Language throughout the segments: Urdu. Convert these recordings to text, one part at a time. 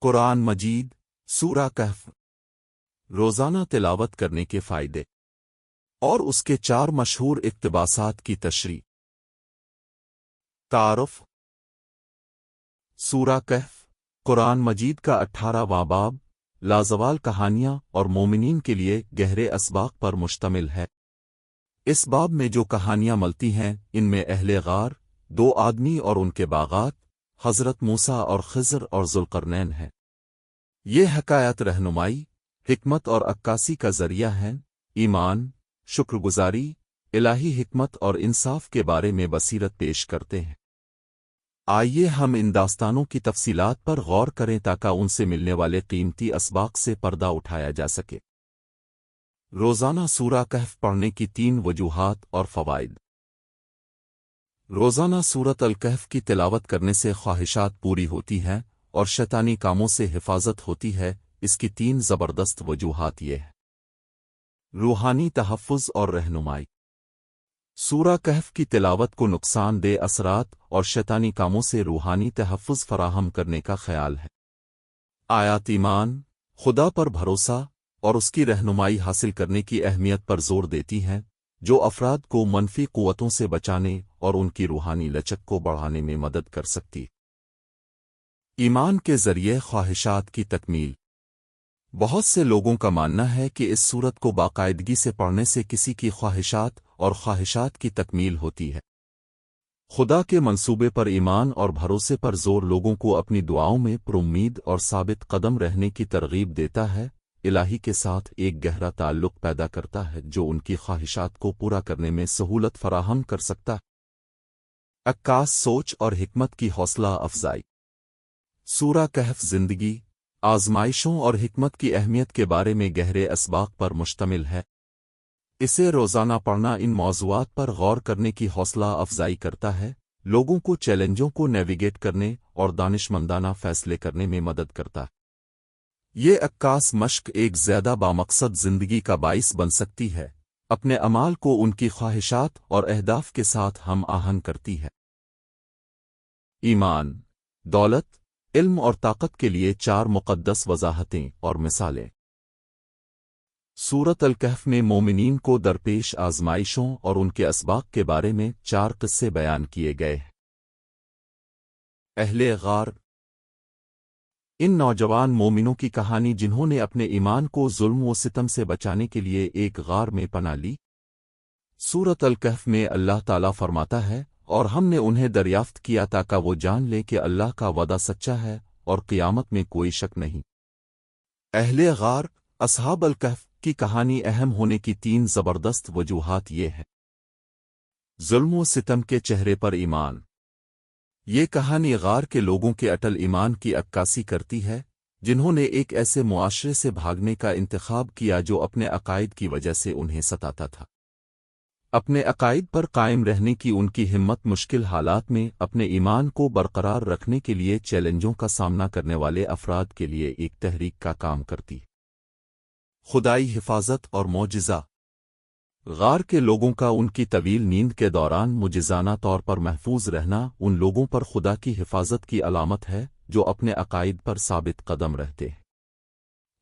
قرآن مجید، سورہ کہف۔ روزانہ تلاوت کرنے کے فائدے۔ اور اس کے چار مشہور اقتباسات کی تشریح۔ تعارف۔ سورہ کہف۔ قرآن مجید کا اٹھارہ باب۔ لازوال کہانیاں اور مومنین کے لیے گہرے اسباق پر مشتمل ہے۔ اس باب میں جو کہانیاں ملتی ہیں، ان میں اہل غار، دو آدمی اور ان کے باغات۔ حضرت موسا اور خزر اور ذوالقرنین ہیں۔ یہ حکایت رہنمائی، حکمت اور عکاسی کا ذریعہ ہیں۔ ایمان شکر گزاری الہی حکمت اور انصاف کے بارے میں بصیرت پیش کرتے ہیں۔ آئیے ہم ان داستانوں کی تفصیلات پر غور کریں تاکہ ان سے ملنے والے قیمتی اسباق سے پردہ اٹھایا جا سکے۔ روزانہ سورہ کہف پڑھنے کی تین وجوہات اور فوائد۔ روزانہ سورت الکحف کی تلاوت کرنے سے خواہشات پوری ہوتی ہیں اور شیطانی کاموں سے حفاظت ہوتی ہے، اس کی تین زبردست وجوہات یہ ہے روحانی تحفظ اور رہنمائی۔ سورہ کہف کی تلاوت کو نقصان دہ اثرات اور شیطانی کاموں سے روحانی تحفظ فراہم کرنے کا خیال ہے۔ آیات ایمان، خدا پر بھروسہ اور اس کی رہنمائی حاصل کرنے کی اہمیت پر زور دیتی ہیں۔ جو افراد کو منفی قوتوں سے بچانے اور ان کی روحانی لچک کو بڑھانے میں مدد کر سکتی۔ ایمان کے ذریعے خواہشات کی تکمیل۔ بہت سے لوگوں کا ماننا ہے کہ اس صورت کو باقاعدگی سے پڑھنے سے کسی کی خواہشات اور خواہشات کی تکمیل ہوتی ہے۔ خدا کے منصوبے پر ایمان اور بھروسے پر زور لوگوں کو اپنی دعاؤں میں پرمید اور ثابت قدم رہنے کی ترغیب دیتا ہے۔ الہی کے ساتھ ایک گہرا تعلق پیدا کرتا ہے جو ان کی خواہشات کو پورا کرنے میں سہولت فراہم کر سکتا ہے۔ عکاس سوچ اور حکمت کی حوصلہ افزائی۔ سورہ کہف زندگی، آزمائشوں اور حکمت کی اہمیت کے بارے میں گہرے اسباق پر مشتمل ہے۔ اسے روزانہ پڑھنا ان موضوعات پر غور کرنے کی حوصلہ افزائی کرتا ہے، لوگوں کو چیلنجوں کو نیویگیٹ کرنے اور دانش مندانہ فیصلے کرنے میں مدد کرتا ہے۔ یہ عکاس مشق ایک زیادہ بامقصد زندگی کا باعث بن سکتی ہے۔ اپنے امال کو ان کی خواہشات اور اہداف کے ساتھ ہم آہنگ کرتی ہے ایمان، دولت، علم اور طاقت کے لیے چار مقدس وضاحتیں اور مثالیں۔ سورت الکحف میں مومنین کو درپیش آزمائشوں اور ان کے اسباق کے بارے میں چار قصے بیان کیے گئے اہل غار ان نوجوان مومنوں کی کہانی جنہوں نے اپنے ایمان کو ظلم و ستم سے بچانے کے لیے ایک غار میں پنا لی۔ سورت الکحف میں اللہ تعالی فرماتا ہے، اور ہم نے انہیں دریافت کیا تاکہ وہ جان لے کہ اللہ کا وعدہ سچا ہے اور قیامت میں کوئی شک نہیں۔ اہل غار، اصحاب الکحف کی کہانی اہم ہونے کی تین زبردست وجوہات یہ ہے ظلم و ستم کے چہرے پر ایمان۔ یہ کہانی غار کے لوگوں کے اٹل ایمان کی عکاسی کرتی ہے، جنہوں نے ایک ایسے معاشرے سے بھاگنے کا انتخاب کیا جو اپنے عقائد کی وجہ سے انہیں ستاتا تھا۔ اپنے عقائد پر قائم رہنے کی ان کی ہمت مشکل حالات میں اپنے ایمان کو برقرار رکھنے کے لیے چیلنجوں کا سامنا کرنے والے افراد کے لیے ایک تحریک کا کام کرتی۔ خدائی حفاظت اور معجزہ۔ غار کے لوگوں کا ان کی طویل نیند کے دوران مجزانہ طور پر محفوظ رہنا ان لوگوں پر خدا کی حفاظت کی علامت ہے جو اپنے عقائد پر ثابت قدم رہتے ہیں۔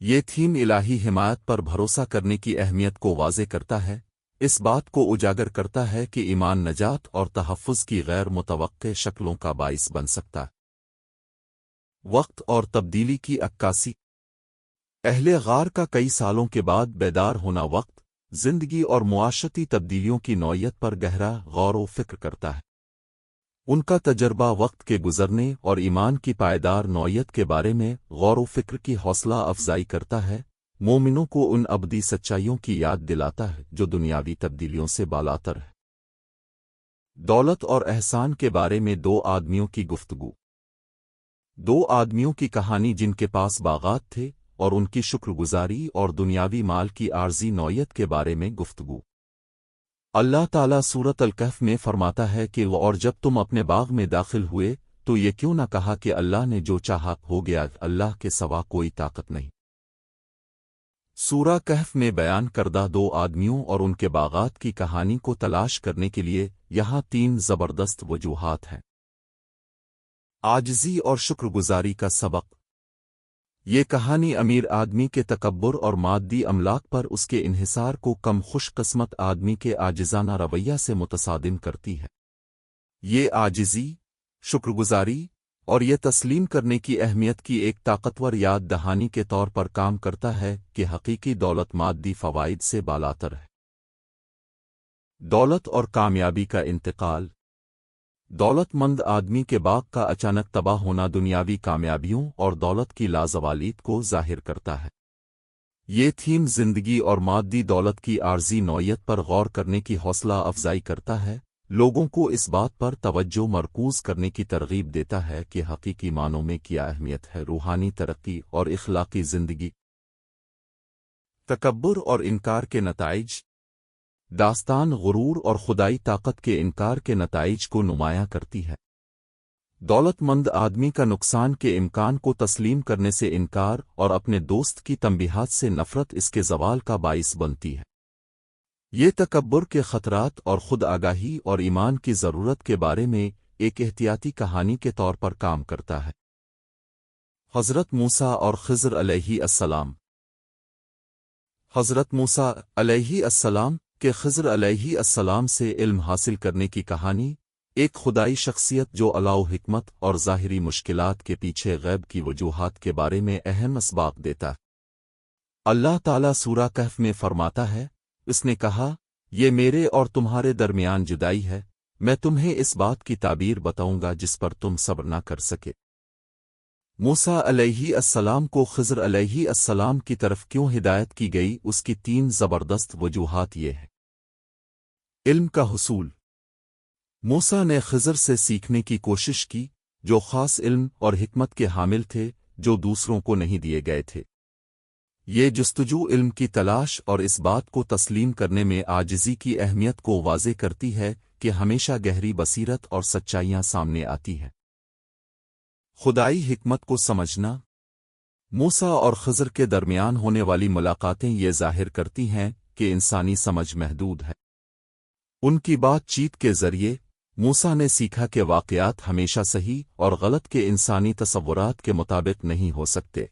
یہ تھیم الہی حمایت پر بھروسہ کرنے کی اہمیت کو واضح کرتا ہے۔ اس بات کو اجاگر کرتا ہے کہ ایمان نجات اور تحفظ کی غیر متوقع شکلوں کا باعث بن سکتا ہے۔ وقت اور تبدیلی کی عکاسی۔ اہل غار کا کئی سالوں کے بعد بیدار ہونا وقت زندگی اور معاشرتی تبدیلیوں کی نوعیت پر گہرا غور و فکر کرتا ہے۔ ان کا تجربہ وقت کے گزرنے اور ایمان کی پائیدار نوعیت کے بارے میں غور و فکر کی حوصلہ افزائی کرتا ہے، مومنوں کو ان ابدی سچائیوں کی یاد دلاتا ہے جو دنیاوی تبدیلیوں سے بالاتر ہے۔ دولت اور احسان کے بارے میں دو آدمیوں کی گفتگو۔ دو آدمیوں کی کہانی جن کے پاس باغات تھے اور ان کی شکر گزاری اور دنیاوی مال کی عارضی نوعیت کے بارے میں گفتگو۔ اللہ تعالیٰ سورت الکف میں فرماتا ہے کہ وہ، اور جب تم اپنے باغ میں داخل ہوئے، تو یہ کیوں نہ کہا کہ اللہ نے جو چاہا ہو گیا، اللہ کے سوا کوئی طاقت نہیں۔ سورہ کہف میں بیان کردہ دو آدمیوں اور ان کے باغات کی کہانی کو تلاش کرنے کے لیے یہاں تین زبردست وجوہات ہیں۔ آجزی اور شکر گزاری کا سبق۔ یہ کہانی امیر آدمی کے تکبر اور مادی املاک پر اس کے انحصار کو کم خوش قسمت آدمی کے آجزانہ رویہ سے متصادم کرتی ہے۔ یہ آجزی شکر گزاری اور یہ تسلیم کرنے کی اہمیت کی ایک طاقتور یاد دہانی کے طور پر کام کرتا ہے کہ حقیقی دولت مادی فوائد سے بالاتر ہے۔ دولت اور کامیابی کا انتقال دولت مند آدمی کے باغ کا اچانک تباہ ہونا دنیاوی کامیابیوں اور دولت کی لازوالیت کو ظاہر کرتا ہے۔ یہ تھیم زندگی اور مادی دولت کی عارضی نوعیت پر غور کرنے کی حوصلہ افزائی کرتا ہے۔ لوگوں کو اس بات پر توجہ مرکوز کرنے کی ترغیب دیتا ہے کہ حقیقی معنوں میں کیا اہمیت ہے روحانی ترقی اور اخلاقی زندگی۔ تکبر اور انکار کے نتائج داستان غرور اور خدائی طاقت کے انکار کے نتائج کو نمایاں کرتی ہے۔ دولت مند آدمی کا نقصان کے امکان کو تسلیم کرنے سے انکار اور اپنے دوست کی تنبیہات سے نفرت اس کے زوال کا باعث بنتی ہے۔ یہ تکبر کے خطرات اور خود آگاہی اور ایمان کی ضرورت کے بارے میں ایک احتیاطی کہانی کے طور پر کام کرتا ہے۔ حضرت موسا اور خضر علیہ السلام۔ حضرت موسا علیہ السلام کہ خضر علیہ السلام سے علم حاصل کرنے کی کہانی ایک خدائی شخصیت جو علاؤ حکمت اور ظاہری مشکلات کے پیچھے غیب کی وجوہات کے بارے میں اہم اسباق دیتا اللہ تعالی سورہ کہف میں فرماتا ہے، اس نے کہا، یہ میرے اور تمہارے درمیان جدائی ہے، میں تمہیں اس بات کی تعبیر بتاؤں گا جس پر تم صبر نہ کر سکے۔ موسا علیہ السلام کو خضر علیہ السلام کی طرف کیوں ہدایت کی گئی، اس کی تین زبردست وجوہات یہ ہے علم کا حصول۔ موسا نے خضر سے سیکھنے کی کوشش کی، جو خاص علم اور حکمت کے حامل تھے، جو دوسروں کو نہیں دیے گئے تھے۔ یہ جستجو علم کی تلاش اور اس بات کو تسلیم کرنے میں آجزی کی اہمیت کو واضح کرتی ہے کہ ہمیشہ گہری بصیرت اور سچائیاں سامنے آتی ہیں۔ خدائی حکمت کو سمجھنا۔ موسا اور خضر کے درمیان ہونے والی ملاقاتیں یہ ظاہر کرتی ہیں کہ انسانی سمجھ محدود ہے۔ ان کی بات چیت کے ذریعے موسا نے سیکھا کہ واقعات ہمیشہ صحیح اور غلط کے انسانی تصورات کے مطابق نہیں ہو سکتے۔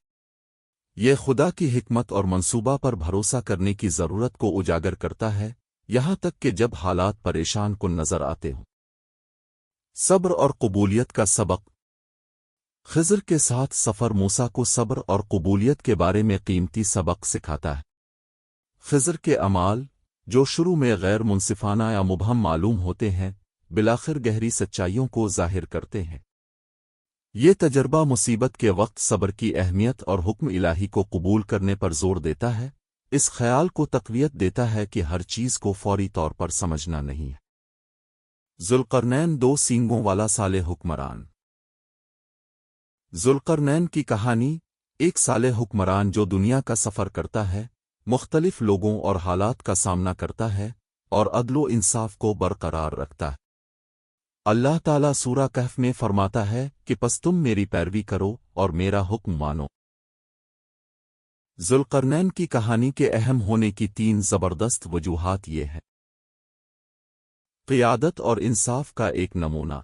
یہ خدا کی حکمت اور منصوبہ پر بھروسہ کرنے کی ضرورت کو اجاگر کرتا ہے، یہاں تک کہ جب حالات پریشان کن نظر آتے ہوں۔ صبر اور قبولیت کا سبق۔ خضر کے ساتھ سفر موسا کو صبر اور قبولیت کے بارے میں قیمتی سبق سکھاتا ہے۔ خضر کے امال جو شروع میں غیر منصفانہ یا مبہم معلوم ہوتے ہیں، بلاخر گہری سچائیوں کو ظاہر کرتے ہیں۔ یہ تجربہ مصیبت کے وقت صبر کی اہمیت اور حکم الہی کو قبول کرنے پر زور دیتا ہے۔ اس خیال کو تقویت دیتا ہے کہ ہر چیز کو فوری طور پر سمجھنا نہیں۔ ہے ذوالقرنین دو سینگوں والا سال حکمران۔ ذوالقرنین کی کہانی، ایک سال حکمران جو دنیا کا سفر کرتا ہے مختلف لوگوں اور حالات کا سامنا کرتا ہے اور عدل و انصاف کو برقرار رکھتا ہے۔ اللہ تعالیٰ سورہ کہف میں فرماتا ہے کہ پس تم میری پیروی کرو اور میرا حکم مانو۔ ذوالقرنین کی کہانی کے اہم ہونے کی تین زبردست وجوہات یہ ہیں۔ قیادت اور انصاف کا ایک نمونہ۔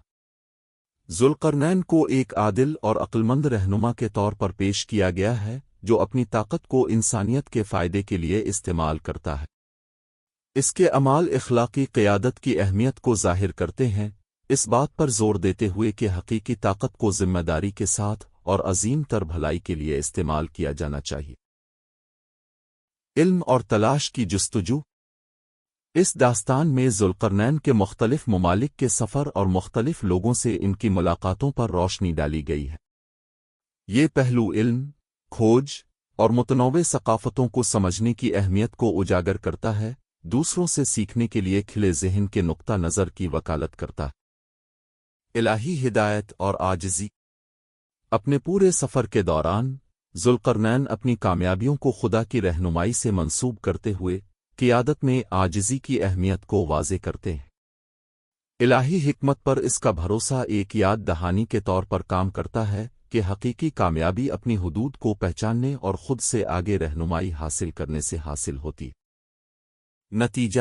ذوالقرنین کو ایک عادل اور عقلمند رہنما کے طور پر پیش کیا گیا ہے جو اپنی طاقت کو انسانیت کے فائدے کے لیے استعمال کرتا ہے۔ اس کے امال اخلاقی قیادت کی اہمیت کو ظاہر کرتے ہیں۔ اس بات پر زور دیتے ہوئے کہ حقیقی طاقت کو ذمہ داری کے ساتھ اور عظیم تر بھلائی کے لیے استعمال کیا جانا چاہیے۔ علم اور تلاش کی جستجو۔ اس داستان میں ذوالقرنین کے مختلف ممالک کے سفر اور مختلف لوگوں سے ان کی ملاقاتوں پر روشنی ڈالی گئی ہے۔ یہ پہلو علم کھوج اور متنوع ثقافتوں کو سمجھنے کی اہمیت کو اجاگر کرتا ہے، دوسروں سے سیکھنے کے لیے کھلے ذہن کے نقطہ نظر کی وکالت کرتا۔ ہے الہی ہدایت اور آجزی اپنے پورے سفر کے دوران، ذوالقرنین اپنی کامیابیوں کو خدا کی رہنمائی سے منسوب کرتے ہوئے قیادت میں آجزی کی اہمیت کو واضح کرتے ہیں۔ الہی حکمت پر اس کا بھروسہ ایک یاد دہانی کے طور پر کام کرتا ہے کہ حقیقی کامیابی اپنی حدود کو پہچاننے اور خود سے آگے رہنمائی حاصل کرنے سے حاصل ہوتی۔ نتیجہ۔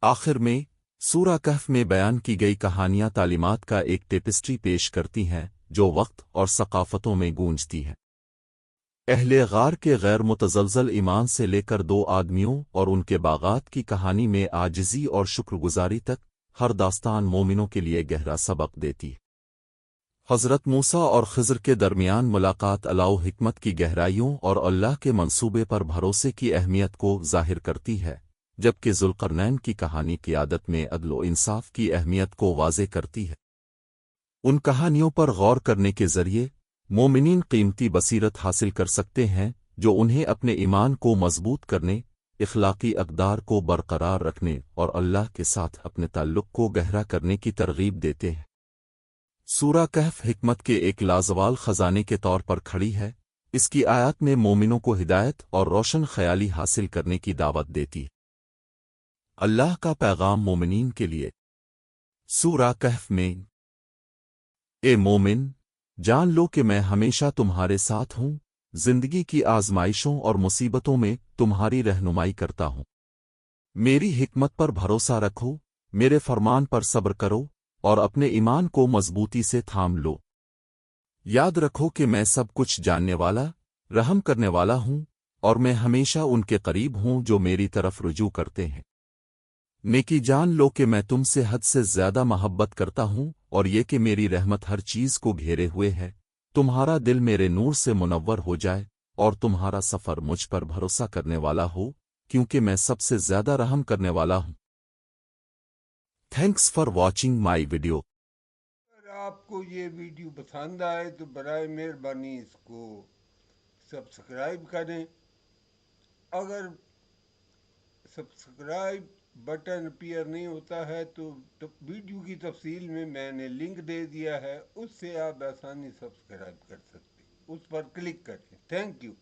آخر میں، سورہ کہف میں بیان کی گئی کہانیاں تعلیمات کا ایک ٹیپسٹری پیش کرتی ہیں، جو وقت اور ثقافتوں میں گونجتی ہے اہل غار کے غیر متزلزل ایمان سے لے کر دو آدمیوں اور ان کے باغات کی کہانی میں آجزی اور شکر گزاری تک ہر داستان مومنوں کے لیے گہرا سبق دیتی۔ ہے حضرت موسا اور خضر کے درمیان ملاقات علاؤ حکمت کی گہرائیوں اور اللہ کے منصوبے پر بھروسے کی اہمیت کو ظاہر کرتی ہے، جبکہ ذوالقرنین کی کہانی کی عادت میں عدل و انصاف کی اہمیت کو واضح کرتی ہے۔ ان کہانیوں پر غور کرنے کے ذریعے مومنین قیمتی بصیرت حاصل کر سکتے ہیں، جو انہیں اپنے ایمان کو مضبوط کرنے، اخلاقی اقدار کو برقرار رکھنے اور اللہ کے ساتھ اپنے تعلق کو گہرا کرنے کی ترغیب دیتے ہیں۔ سورہ کہف حکمت کے ایک لازوال خزانے کے طور پر کھڑی ہے، اس کی آیات میں مومنوں کو ہدایت اور روشن خیالی حاصل کرنے کی دعوت دیتی اللہ کا پیغام مومنین کے لیے۔ سورہ کہف میں، اے مومن، جان لو کہ میں ہمیشہ تمہارے ساتھ ہوں، زندگی کی آزمائشوں اور مصیبتوں میں تمہاری رہنمائی کرتا ہوں۔ میری حکمت پر بھروسہ رکھو، میرے فرمان پر صبر کرو اور اپنے ایمان کو مضبوطی سے تھام لو۔ یاد رکھو کہ میں سب کچھ جاننے والا، رحم کرنے والا ہوں، اور میں ہمیشہ ان کے قریب ہوں جو میری طرف رجوع کرتے ہیں۔ نیکی جان لو کہ میں تم سے حد سے زیادہ محبت کرتا ہوں، اور یہ کہ میری رحمت ہر چیز کو گھیرے ہوئے ہے۔ تمہارا دل میرے نور سے منور ہو جائے، اور تمہارا سفر مجھ پر بھروسہ کرنے والا ہو، کیونکہ میں سب سے زیادہ رحم کرنے والا ہوں۔ Thanks for watching my video اگر آپ کو یہ ویڈیو پسند آئے تو برائے مہربانی اس کو سبسکرائب کریں۔ اگر سبسکرائب بٹن اپیئر نہیں ہوتا ہے تو ویڈیو کی تفصیل میں میں نے لنک دے دیا ہے، اس سے آپ آسانی سبسکرائب کر سکتے اس پر کلک کریں۔ Thank you